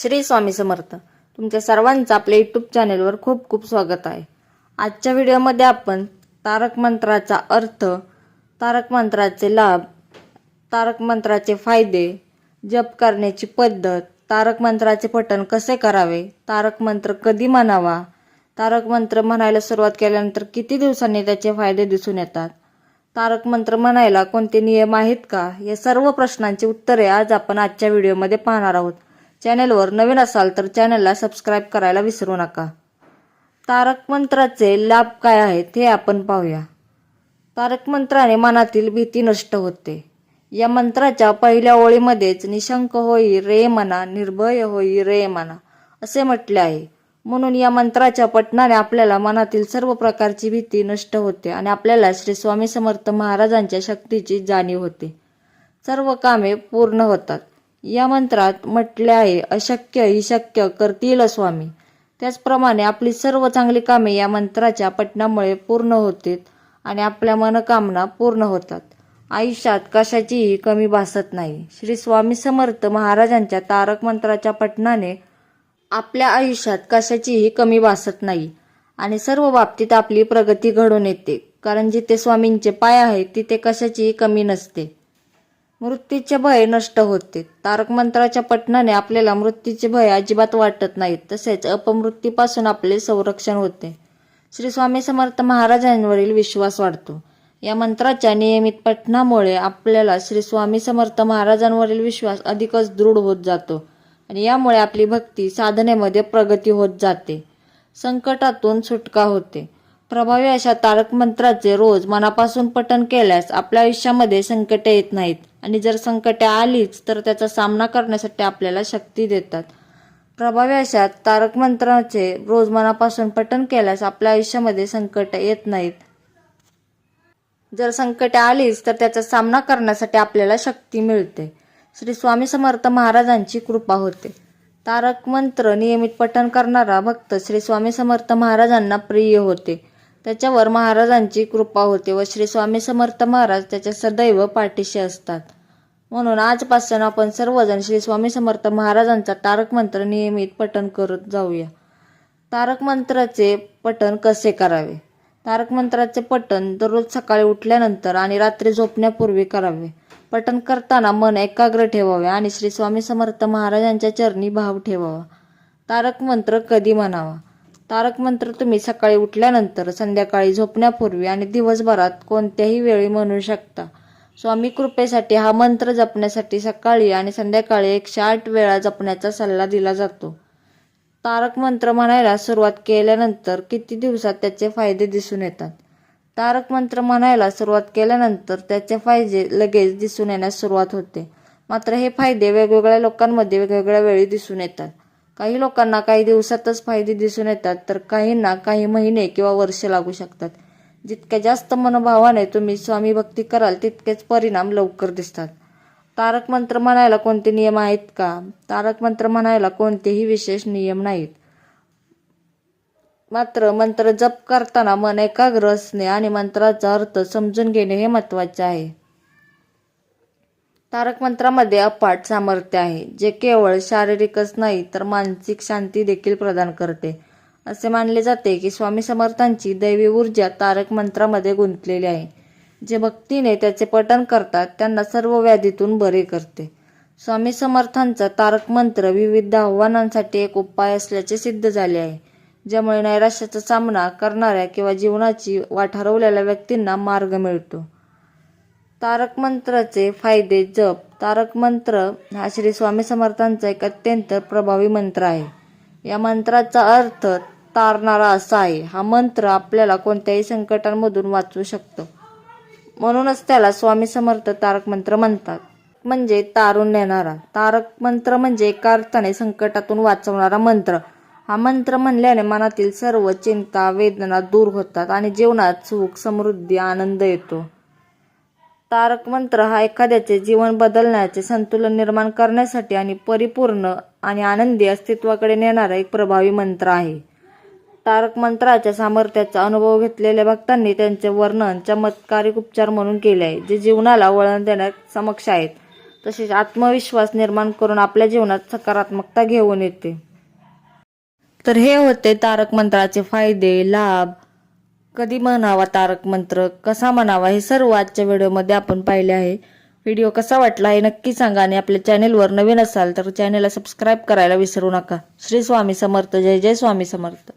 श्री स्वामी समर्थ. तुमच्या सर्वांचं आपल्या यूट्यूब चॅनेलवर खूप खूप स्वागत आहे. आजच्या व्हिडिओमध्ये आपण तारक मंत्राचा अर्थ तारक मंत्राचे लाभ तारक मंत्राचे फायदे जप करण्याची पद्धत तारक मंत्राचे पठण कसे करावे तारक मंत्र कधी म्हणावा तारक मंत्र म्हणायला सुरुवात केल्यानंतर किती दिवसांनी त्याचे फायदे दिसून येतात तारक मंत्र म्हणायला कोणते नियम आहेत का या सर्व प्रश्नांची उत्तरे आज आपण आजच्या व्हिडिओमध्ये पाहणार आहोत. चॅनेलवर नवीन असाल तर चॅनलला सबस्क्राईब करायला विसरू नका. तारक मंत्राचे लाभ काय आहेत हे आपण पाहूया. तारक मंत्राने मनातील भीती नष्ट होते. या मंत्राच्या पहिल्या ओळीमध्येच निशंक होई रे मना निर्भय होई रे मना असे म्हटले आहे. म्हणून या मंत्राच्या पठणाने आपल्याला मनातील सर्व प्रकारची भीती नष्ट होते आणि आपल्याला श्री स्वामी समर्थ महाराजांच्या शक्तीची जाणीव होते. सर्व कामे पूर्ण होतात. या मंत्रात म्हटले आहे अशक्य ही शक्य करतील स्वामी. त्याचप्रमाणे आपली सर्व चांगली कामे या मंत्राच्या पठणामुळे पूर्ण होते आणि आपल्या मनोकामना पूर्ण होतात. आयुष्यात कशाचीही कमी भासत नाही. श्री स्वामी समर्थ महाराजांच्या तारक मंत्राच्या पठणाने आपल्या आयुष्यात कशाचीही कमी भासत नाही आणि सर्व बाबतीत आपली प्रगती घडून येते. कारण जिथे स्वामींचे पाय आहेत तिथे कशाचीही कमी नसते. मृत्यूचे भय नष्ट होते. तारक मंत्राच्या पठणाने आपल्याला मृत्यूचे भय अजिबात वाटत नाहीत. तसेच अपमृत्यूपासून आपले संरक्षण होते. श्री स्वामी समर्थ महाराजांवरील विश्वास वाढतो. या मंत्राच्या नियमित पठणामुळे आपल्याला श्री स्वामी समर्थ महाराजांवरील विश्वास अधिकच दृढ होत जातो आणि यामुळे आपली भक्ती साधनेमध्ये प्रगती होत जाते. संकटातून सुटका होते. प्रभावी अशा तारक मंत्राचे रोज मनापासून पठण केल्यास आपल्या आयुष्यामध्ये संकटे येत नाहीत. आणि जर संकटे आलीच तर त्याचा सामना करण्यासाठी आपल्याला शक्ती देतात. प्रभावी अशा तारक मंत्राचे रोज मनापासून पठण केल्यास आपल्या आयुष्यामध्ये संकट येत नाहीत. जर संकटे आलीच तर त्याचा सामना करण्यासाठी आपल्याला शक्ती मिळते. श्री स्वामी समर्थ महाराजांची कृपा होते. तारक मंत्र नियमित पठण करणारा भक्त श्री स्वामी समर्थ महाराजांना प्रिय होते. त्याच्यावर महाराजांची कृपा होते व श्री स्वामी समर्थ महाराज त्याच्या सदैव पाठीशी असतात. म्हणून आजपासून आपण सर्वजण श्री स्वामी समर्थ महाराजांचा तारक मंत्र नियमित पठण करत जाऊया. तारक मंत्राचे पठण कसे करावे? तारक मंत्राचे पठण दररोज सकाळी उठल्यानंतर आणि रात्री झोपण्यापूर्वी करावे. पठण करताना मन एकाग्र ठेवावे आणि श्री स्वामी समर्थ महाराजांच्या चरणी भाव ठेवावा. तारक मंत्र कधी म्हणावा? तारक मंत्र तुम्ही सकाळी उठल्यानंतर संध्याकाळी झोपण्यापूर्वी आणि दिवसभरात कोणत्याही वेळी म्हणू शकता. स्वामी कृपेसाठी हा मंत्र जपण्यासाठी सकाळी आणि संध्याकाळी एकशे आठ वेळा जपण्याचा सल्ला दिला जातो. तारक मंत्र म्हणायला सुरुवात केल्यानंतर किती दिवसात त्याचे फायदे दिसून येतात? तारक मंत्र म्हणायला सुरुवात केल्यानंतर त्याचे फायदे लगेच दिसून येण्यास सुरुवात होते. मात्र हे फायदे वेगवेगळ्या लोकांमध्ये वेगवेगळ्या वेळी दिसून येतात. काही लोकांना काही दिवसातच फायदे दिसून येतात तर काहींना काही महिने किंवा वर्ष लागू शकतात. जितक्या जास्त मनोभावाने तुम्ही स्वामी भक्ती कराल तितकेच परिणाम लवकर दिसतात. तारक मंत्र म्हणायला कोणते नियम आहेत का? तारक मंत्र म्हणायला कोणतेही विशेष नियम नाहीत. मात्र मंत्र जप करताना मन एकाग्र असणे आणि मंत्राचा अर्थ समजून घेणे हे महत्त्वाचे आहे. तारक मंत्रामध्ये अपाट सामर्थ्य आहे जे केवळ शारीरिकच नाही तर मानसिक शांती देखील प्रदान करते. असे मानले जाते की स्वामी समर्थांची दैवी ऊर्जा तारक मंत्रामध्ये गुंतलेली आहे. जे भक्तीने त्याचे पठण करतात त्यांना सर्व व्याधीतून बरे करते. स्वामी समर्थांचा तारक मंत्र विविध आव्हानांसाठी एक उपाय असल्याचे सिद्ध झाले आहे ज्यामुळे नैराश्याचा सामना करणाऱ्या किंवा जीवनाची वाट हरवलेल्या व्यक्तींना मार्ग मिळतो. तारक मंत्राचे फायदे जप. तारक मंत्र हा श्री स्वामी समर्थांचा एक अत्यंत प्रभावी मंत्र आहे. या मंत्राचा अर्थ तारणारा असा आहे. हा मंत्र आपल्याला कोणत्याही संकटांमधून वाचवू शकतो. म्हणूनच त्याला स्वामी समर्थ तारक मंत्र म्हणतात. म्हणजे तारून नेणारा. तारक मंत्र म्हणजे एका अर्थाने संकटातून वाचवणारा मंत्र. हा मंत्र म्हणल्याने मनातील सर्व चिंता वेदना दूर होतात आणि जीवनात सुख समृद्धी आनंद येतो. तारक मंत्र हा एखाद्याचे जीवन बदलण्याचे संतुलन निर्माण करण्यासाठी आणि परिपूर्ण आणि आनंदी अस्तित्वाकडे नेणारा एक प्रभावी मंत्र आहे. तारक मंत्राच्या सामर्थ्याचा अनुभव घेतलेल्या भक्तांनी त्यांचे वर्णन चमत्कारिक उपचार म्हणून केले आहे जे जीवनाला वळण देण्यात समक्ष आहेत. तसेच आत्मविश्वास निर्माण करून आपल्या जीवनात सकारात्मकता घेऊन येते. तर हे होते तारक मंत्राचे फायदे लाभ. कधी म्हणावा तारक मंत्र कसा म्हणावा हे सर्व आजच्या व्हिडिओमध्ये आपण पाहिले आहे. व्हिडिओ कसा वाटला हे नक्की सांगा आणि आपल्या चॅनेलवर नवीन असाल तर चॅनेलला सबस्क्राईब करायला विसरू नका. श्री स्वामी समर्थ. जय जय स्वामी समर्थ.